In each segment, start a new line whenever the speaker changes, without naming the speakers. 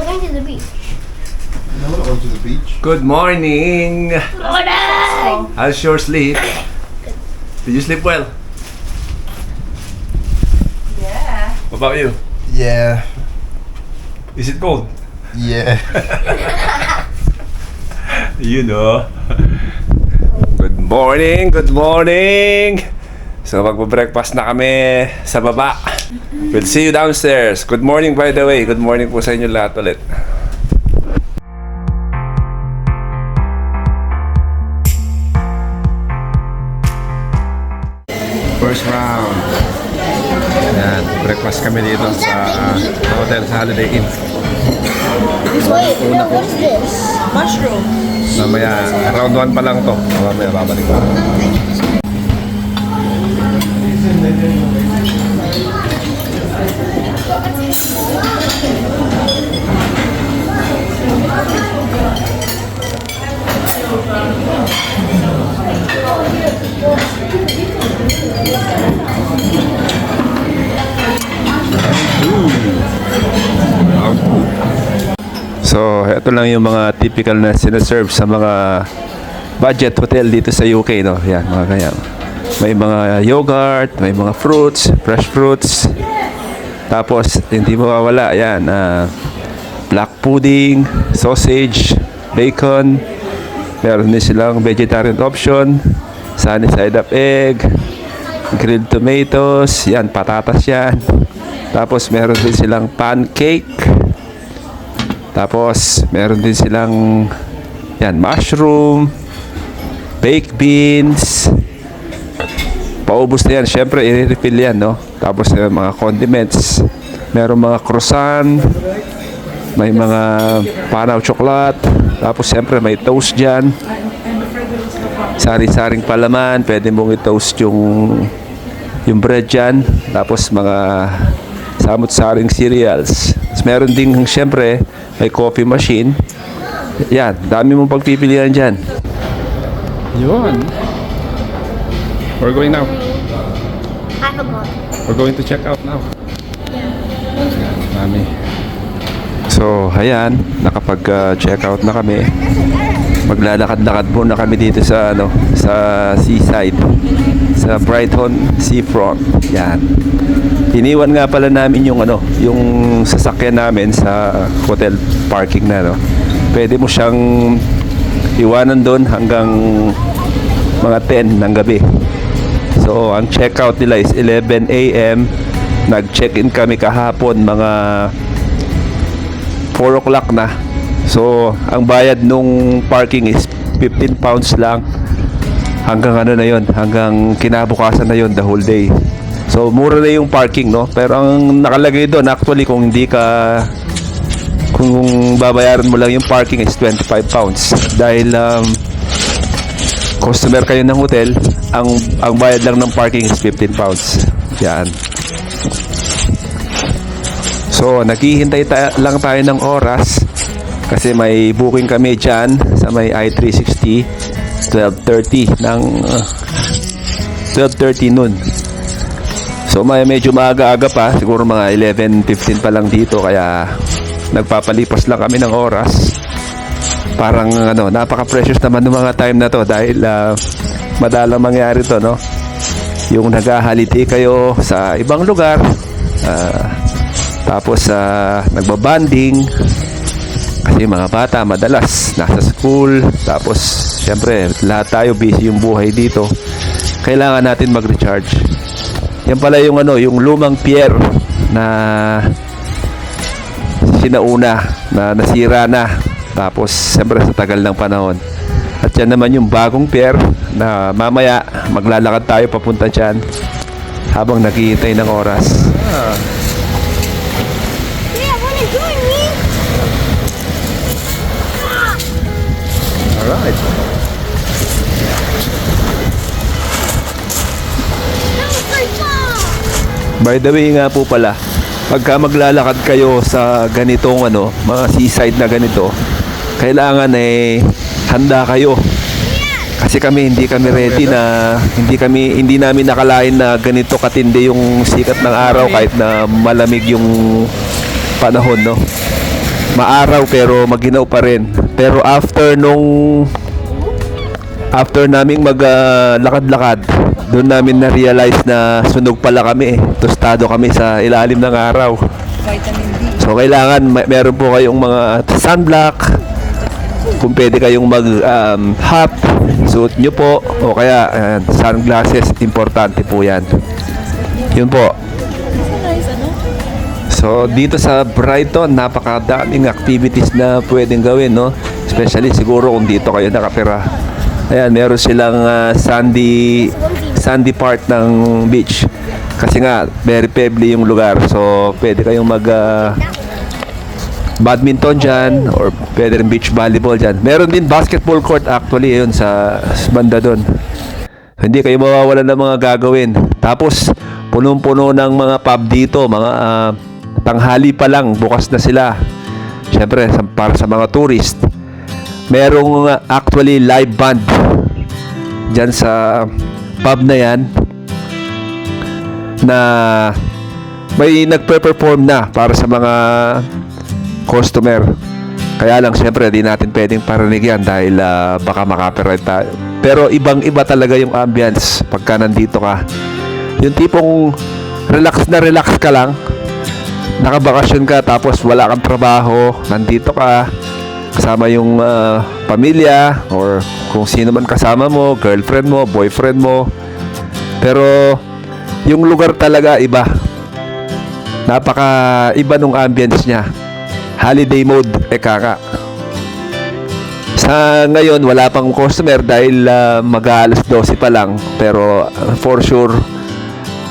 we're going to the beach.
No, we're going to the beach.
Good morning!
Morning!
How's your sleep? Did you sleep well?
Yeah.
What about you?
Yeah.
Is it cold?
Yeah.
You know. Good morning! Good morning! So magpo-breakfast na kami sa baba. We'll see you downstairs. Good morning by the way. Good morning po sa inyo lahat ulit. First round. Yan, breakfast kami dito sa hotel sa Holiday Inn.
Wait, no, what's this?
Mushroom.
Mamaya, round 1 pa lang to. Mamaya, babalik pa. Ito lang yung mga typical na sinaserve sa mga budget hotel dito sa UK, no? Yan, mga ganyan. May mga yogurt, may mga fruits, fresh fruits. Tapos, hindi mawawala, yan, ah, black pudding, sausage, bacon. Meron din silang vegetarian option, sunny side up egg, grilled tomatoes, yan, patatas yan. Tapos, meron din silang pancake, tapos, meron din silang yan, mushroom, baked beans. Paubos na yan. Siyempre, i-refill yan, no? Tapos, eh, mga condiments. Meron mga croissant. May mga panaw chocolate. Tapos, siyempre, may toast dyan. Sari-saring palaman. Pwede mong i-toast yung yung bread dyan. Tapos, mga samot-saring cereals. Tapos, meron ding, siyempre, may coffee machine. Yan, dami mong pagpipilian dyan. Yun. We're going now.
I forgot.
We're going to check out now. Dami. So, ayan, nakapag-check out na kami. Maglalakad-lakad muna kami dito sa ano, sa seaside. Sa Brighton Seafront. Yan. Iniwan nga pala namin yung ano, yung sasakyan namin sa hotel parking na no. Pwede mo siyang iwanan doon hanggang mga 10 ng gabi. So, ang checkout nila is 11 a.m. Nag-check-in kami kahapon mga 4 o'clock na. So, ang bayad nung parking is 15 pounds lang hanggang ano na yon hanggang kinabukasan na yon the whole day. So, mura na yung parking, no? Pero ang nakalagay doon, actually, kung hindi ka kung babayaran mo lang yung parking is 25 pounds. Dahil um, customer kayo ng hotel, ang ang bayad lang ng parking is 15 pounds. Yan. So, naghihintay ta- lang tayo ng oras kasi may booking kami dyan sa may I-360 12.30 ng uh, 12.30 noon. So, may medyo maaga-aga pa, siguro mga 11.15 pa lang dito kaya nagpapalipas lang kami ng oras. Parang ano, napaka-precious naman ng mga time na to dahil uh, madalang mangyari to, no? Yung nag-holiday kayo sa ibang lugar, ah, tapos uh, nagbabanding, kasi mga bata madalas nasa school, tapos syempre lahat tayo busy yung buhay dito. Kailangan natin mag-recharge. Yan pala yung ano, yung lumang pier na sinauna na nasira na. Tapos siyempre sa tagal ng panahon. At yan naman yung bagong pier na mamaya maglalakad tayo papunta dyan habang naghihintay ng oras. Alright. By the way nga po pala, pagka maglalakad kayo sa ganitong ano, mga seaside na ganito, kailangan eh handa kayo. Kasi kami hindi kami ready na hindi kami hindi namin nakalain na ganito katindi yung sikat ng araw kahit na malamig yung panahon, no. maaraw pero maginaw pa rin. Pero after nung after naming maglakad-lakad, doon namin na-realize na sunog pala kami eh. Tostado kami sa ilalim ng araw.
Vitamin D.
So kailangan may, meron po kayong mga sunblock. Kung pwede kayong mag um, hat, suot nyo po o kaya ayan, sunglasses, importante po 'yan. Yun po. So dito sa Brighton, napakadaming activities na pwedeng gawin, no? Especially siguro kung dito kayo nakatira. Ayan, meron silang ah, sandy sandy part ng beach. Kasi nga, very pebbly yung lugar. So, pwede kayong mag ah, badminton dyan or pwede rin beach volleyball dyan. Meron din basketball court actually yun sa sa banda doon. Hindi kayo mawawalan ng mga gagawin. Tapos, punong-puno ng mga pub dito. Mga ah, tanghali pa lang, bukas na sila. Siyempre, para sa mga tourist. Merong ah, actually live band dyan sa pub na yan na may nagpe-perform na para sa mga customer. Kaya lang siyempre di natin pwedeng parinig yan dahil ah, baka makapiright tayo. Pero ibang iba talaga yung ambience pagka nandito ka. Yung tipong relax na relax ka lang. Nakabakasyon ka tapos wala kang trabaho. Nandito ka kasama yung ah, pamilya or kung sino man kasama mo, girlfriend mo, boyfriend mo. Pero yung lugar talaga iba. Napaka iba nung ambience niya. Holiday mode, eka ka. Sa ngayon, wala pang customer dahil uh, mag-aalas 12 pa lang. Pero uh, for sure,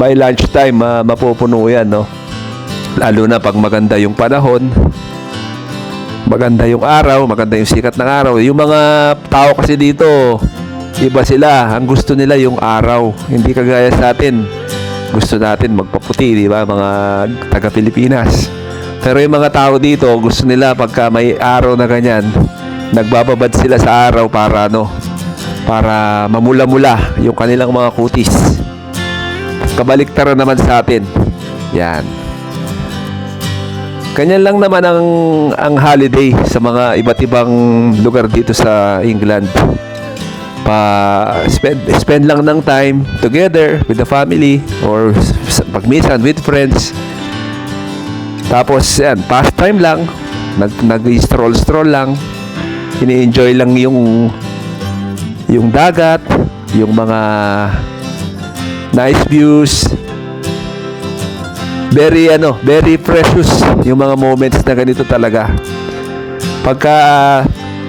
by lunchtime, uh, mapupuno yan, no? Lalo na pag maganda yung panahon, maganda yung araw, maganda yung sikat ng araw. Yung mga tao kasi dito, iba sila. Ang gusto nila yung araw. Hindi kagaya sa atin. Gusto natin magpaputi, di ba? Mga taga Pilipinas. Pero yung mga tao dito, gusto nila pagka may araw na ganyan, nagbababad sila sa araw para ano, para mamula-mula yung kanilang mga kutis. Kabaliktaran naman sa atin. Yan. Ganyan lang naman ang ang holiday sa mga iba't ibang lugar dito sa England. Pa spend spend lang ng time together with the family or pagmisan with friends. Tapos yan, pastime lang. Nag nag-stroll stroll lang. Ini-enjoy lang yung yung dagat, yung mga nice views, very ano, very precious yung mga moments na ganito talaga. Pagka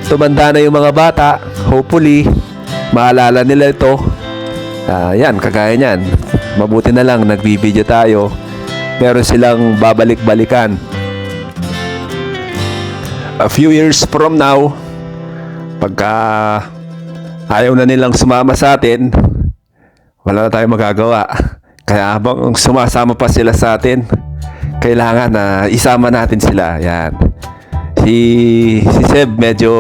tumanda na yung mga bata, hopefully maalala nila ito. Ah, yan, kagaya niyan. Mabuti na lang nagbibideo tayo. Meron silang babalik-balikan. A few years from now, pagka ayaw na nilang sumama sa atin, wala na tayong magagawa. Kaya habang sumasama pa sila sa atin, kailangan na isama natin sila. Yan. Si, si Seb medyo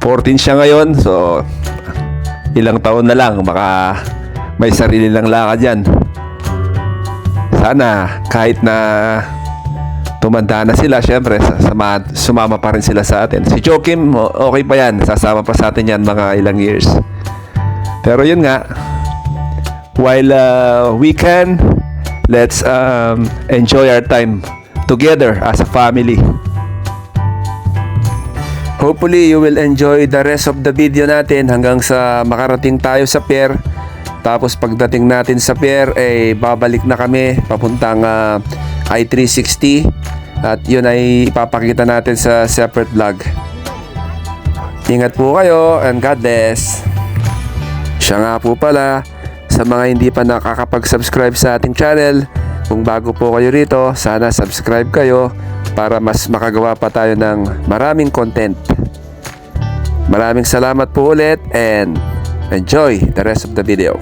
14 siya ngayon. So, ilang taon na lang. Baka may sarili lang lakad yan. Sana kahit na tumanda na sila, syempre, sama, sumama pa rin sila sa atin. Si Joakim, okay pa yan. Sasama pa sa atin yan mga ilang years. Pero yun nga, while uh, we can, let's um, enjoy our time together as a family. Hopefully, you will enjoy the rest of the video natin hanggang sa makarating tayo sa pier. Tapos pagdating natin sa pier, eh, babalik na kami papuntang ah, I-360. At yun ay ipapakita natin sa separate vlog. Ingat po kayo and God bless. Siya nga po pala, sa mga hindi pa nakakapag-subscribe sa ating channel, kung bago po kayo rito, sana subscribe kayo para mas makagawa pa tayo ng maraming content. Maraming salamat po ulit and enjoy the rest of the video.